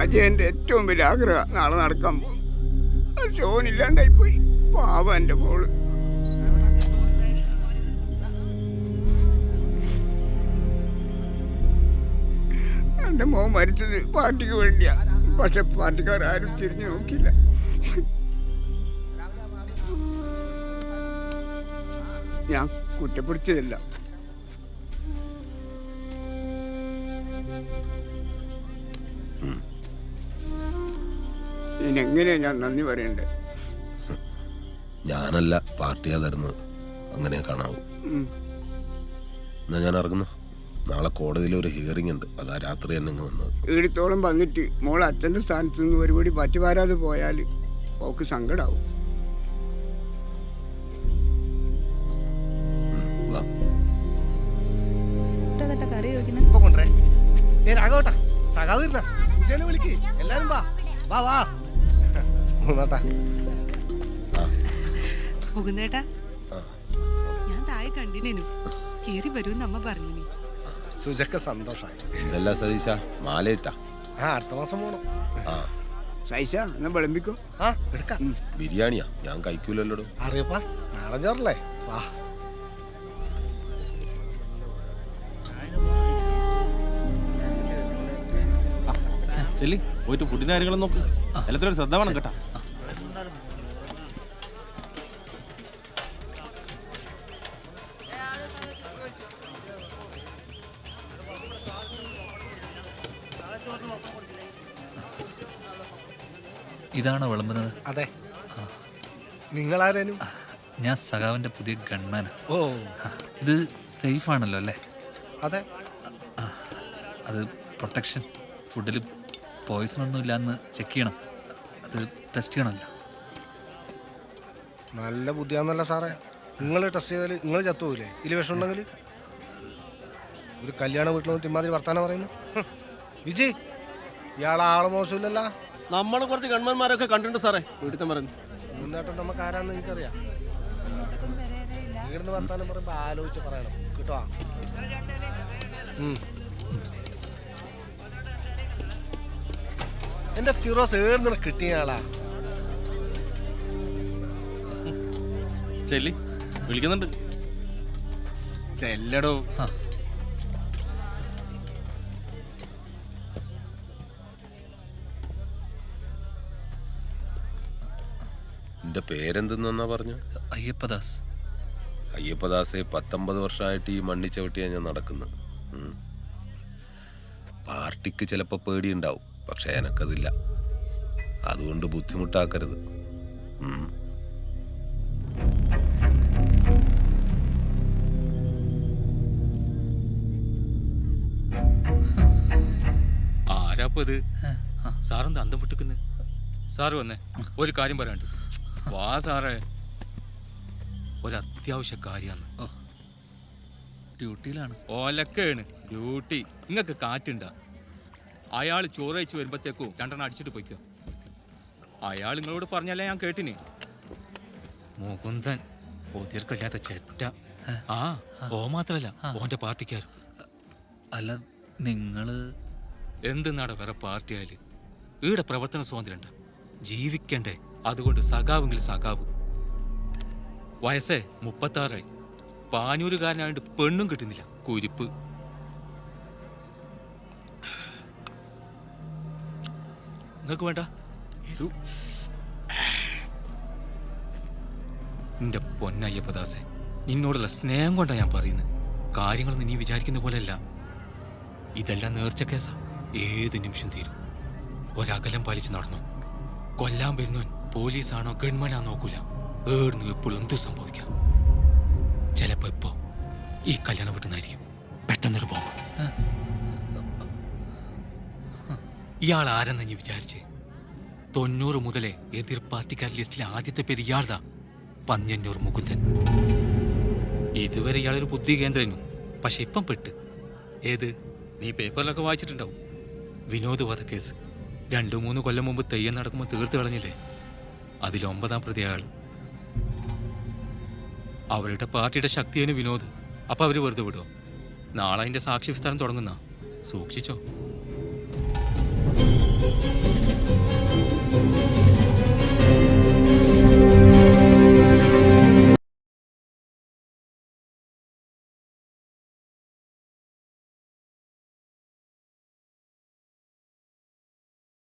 അജയന്റെ ഏറ്റവും വലിയ ആഗ്രഹം നാളെ നടക്കാൻ പോകും. ഷോനില്ലാണ്ടായി പോയി പാവം എന്റെ മോൾ. എന്റെ മോൻ മരിച്ചത് പാർട്ടിക്ക് വേണ്ടിയാ. പക്ഷെ പാർട്ടിക്കാർ ആരും തിരിഞ്ഞു നോക്കില്ല ഞാൻ കുറ്റപ്പെടുത്തിയതല്ല. ഇതിനെങ്ങനെയാ ഞാൻ നന്ദി പറയണ്ടേ? ഞാനല്ല പാർട്ടിയാ തരുന്നത് അങ്ങനെ കാണാവൂ. എന്നാ ഞാൻ ഇറങ്ങുന്നു. നാളെ കോടതിയിൽ ഒരു ഹിയറിംഗ് ഉണ്ട്. അതാ രാത്രി തന്നെ ഇങ്ങ് വന്നത്. ഈടത്തോളം വന്നിട്ട് മോൾ അച്ഛന്റെ സ്ഥാനത്ത് നിന്ന് ഒരുപടി പറ്റി വരാതെ പോയാൽ ഓക്ക് സങ്കടാവും. വാ. തട്ട കറി ചോദിക്കണേ ഇപ്പൊ കൊണ്ടേ ഏ രാഘവട്ടാ സഖാവ് ഇരുന്ന സുജേനെ വിളിക്ക്. എല്ലാരും വാ. വാ വാ. മൂന്നാട്ടാ. ഞാൻ താഴെ കണ്ടിനു കേറി വരൂന്ന് അമ്മ പറഞ്ഞിനി. സുജക്ക സന്തോഷായി. ഇതല്ല സതീശ? മാലയിട്ടാ. ആ അടുത്ത മാസം പോണം. ആ. സൈസ എന്നാ വിളമ്പിക്കോ? ആ എടുക്കാം. ബിരിയാണിയാ? ഞാൻ കഴിക്കൂലല്ലോ അറിയപ്പാ ചോറല്ലേ? വാ. ചെല്ലി പോയിട്ട് ഫുഡിന്റെ കാര്യങ്ങളും നോക്ക്. എല്ലാത്തിനും ശ്രദ്ധ വേണം കേട്ടാ. ഇതാണോ വിളമ്പുന്നത്? അതെ. നിങ്ങളാരേനും? ഞാൻ സഖാവിന്റെ പുതിയ ഗൺമാൻ ഓ. ഇത് സേഫ് ആണല്ലോ അല്ലേ? അതെ. അത് പ്രൊട്ടക്ഷൻ. ഫുഡിൽ പോയിസൺ ഒന്നും ഇല്ലാന്ന് ചെക്ക് ചെയ്യണം. അത് ടെസ്റ്റ് ചെയ്യണമല്ലോ. നല്ല ബുദ്ധിയാന്നല്ല സാറേ. നിങ്ങൾ ടെസ്റ്റ് ചെയ്താൽ നിങ്ങൾ ചത്തുപോകില്ലേ ഇതിൽ വിഷം ഉണ്ടെങ്കിൽ ഒരു കല്യാണ വീട്ടിൽ നിന്ന് ഇമാതിരി വർത്താനം പറയുന്നു. വിജി വിജയ് ഇയാളെ ആൾ മോശമില്ലല്ലോ. നമ്മൾ കുറച്ച് ഗൺമാന്മാരൊക്കെ കണ്ടിട്ടുണ്ട് സാറേ. വീട്ടിൽ പറഞ്ഞു മൂന്നേട്ടൻ നമുക്ക് ആരാന്ന് എനിക്കറിയാം. ഇവിടുന്ന് വർത്താനം പറയുമ്പോ ആലോചിച്ച് പറയണം. കേട്ടോ? എന്റെ ഫിറോസ് ഏടുന്ന കിട്ടിയ ആളാ. ചെല്ലി വിളിക്കുന്നുണ്ട്. ചെല്ലടോ. ആ എന്റെ പേരെന്തെന്നാ പറഞ്ഞു? അയ്യപ്പദാസ്. അയ്യപ്പദാസെ പത്തൊമ്പത് വർഷമായിട്ട് ഈ മണ്ണി ചവിട്ടിയാ ഞാൻ നടക്കുന്നത്. പാർട്ടിക്ക് ചിലപ്പോൾ പേടിയുണ്ടാവും പക്ഷെ എനക്കതില്ല. അതുകൊണ്ട് ബുദ്ധിമുട്ടാക്കരുത്. ആരാപ്പത് ആരാപ്പോ ഇത്? സാറെന്താ അന്തം പൊട്ടിക്കുന്നത് സാറ് വന്നേ ഒരു കാര്യം പറയാണ്ട് വാ സാറേ. ഒരു അത്യാവശ്യ കാര്യമാണ് ഡ്യൂട്ടിയിലാണ്. ഓലക്കാണ്. ഡ്യൂട്ടി. നിങ്ങൾക്ക് കാറ്റുണ്ട. അയാൾ ചോറയച്ച് വരുമ്പോഴത്തേക്കും രണ്ടെണ്ണം അടിച്ചിട്ട് പോയിക്കോ. അയാൾ നിങ്ങളോട് പറഞ്ഞല്ലേ ഞാൻ കേട്ടിനി? മുകുന്ദൻ ഒതിർക്കല്ലാത്ത ചെറ്റ. ആ ഓ മാത്രല്ല ഓന്റെ പാർട്ടിക്കാരും അല്ല നിങ്ങൾ എന്തെന്നാടാ വേറെ പാർട്ടിയായാൽ ഈടെ പ്രവർത്തന സ്വാതന്ത്ര്യണ്ട? ജീവിക്കണ്ടേ? അതുകൊണ്ട് സഖാവെങ്കിൽ സഖാവ്. വയസ്സേ മുപ്പത്താറായി. പാനൂരുകാരനായിട്ട് പെണ്ണും കിട്ടുന്നില്ല. കുരിപ്പ്. നിങ്ങൾക്ക് വേണ്ട. നിന്റെ പൊന്നയ്യപ്പദാസെ നിന്നോടുള്ള സ്നേഹം കൊണ്ടാണ് ഞാൻ പറയുന്നത് കാര്യങ്ങളൊന്നും നീ വിചാരിക്കുന്ന പോലെയല്ല. ഇതെല്ലാം നേർച്ച കേസാ. ഏത് നിമിഷം തീരും? ഒരകലം പാലിച്ച് നടന്നു? കൊല്ലാൻ വരുന്നവൻ പോലീസാണോ ഗവൺമെന്റാണോ നോക്കൂല. ഏടുന്നു എപ്പോഴും എന്തു സംഭവിക്കാം? ചിലപ്പോ ഇപ്പോ ഈ കല്യാണം വീട്ടുന്നായിരിക്കും. പെട്ടെന്നൊരു ബോംബ് ഇയാൾ ആരെന്ന് വിചാരിച്ച് വിചാരിച്ചേ? തൊണ്ണൂറ് മുതലേ എതിർ പാർട്ടിക്കാർ ലിസ്റ്റിലെ ആദ്യത്തെ പേര് ഇയാൾതാ പന്ന്യന്നൂർ മുകുന്ദൻ. ഇതുവരെ ഇയാളൊരു ബുദ്ധി കേന്ദ്രനു. പക്ഷെ ഇപ്പം പെട്ട്. ഏത്? നീ പേപ്പറിലൊക്കെ വായിച്ചിട്ടുണ്ടാവും. വിനോദ് വധക്കേസ്. രണ്ടു മൂന്ന് കൊല്ലം മുമ്പ് തെയ്യം നടക്കുമ്പോൾ തീർത്ത് കളഞ്ഞില്ലേ? അതിൽ ഒമ്പതാം പ്രതിയാൾ അവരുടെ പാർട്ടിയുടെ ശക്തിയാണ് വിനോദ്. അപ്പൊ അവർ വെറുതെ വിടുമോ നാളെ അതിന്റെ സാക്ഷി വിസ്താരം തുടങ്ങുന്ന. സൂക്ഷിച്ചോ.